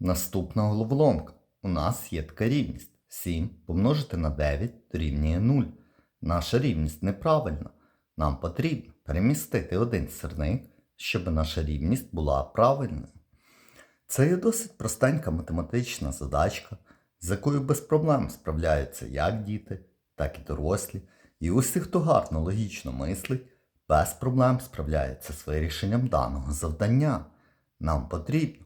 Наступна головоломка. У нас є така рівність. 7 помножити на 9 дорівнює 0. Наша рівність неправильна. Нам потрібно перемістити один сирник, щоб наша рівність була правильною. Це є досить простенька математична задачка, з якою без проблем справляються як діти, так і дорослі. І усі, хто гарно логічно мислить, без проблем справляється з вирішенням даного завдання. Нам потрібно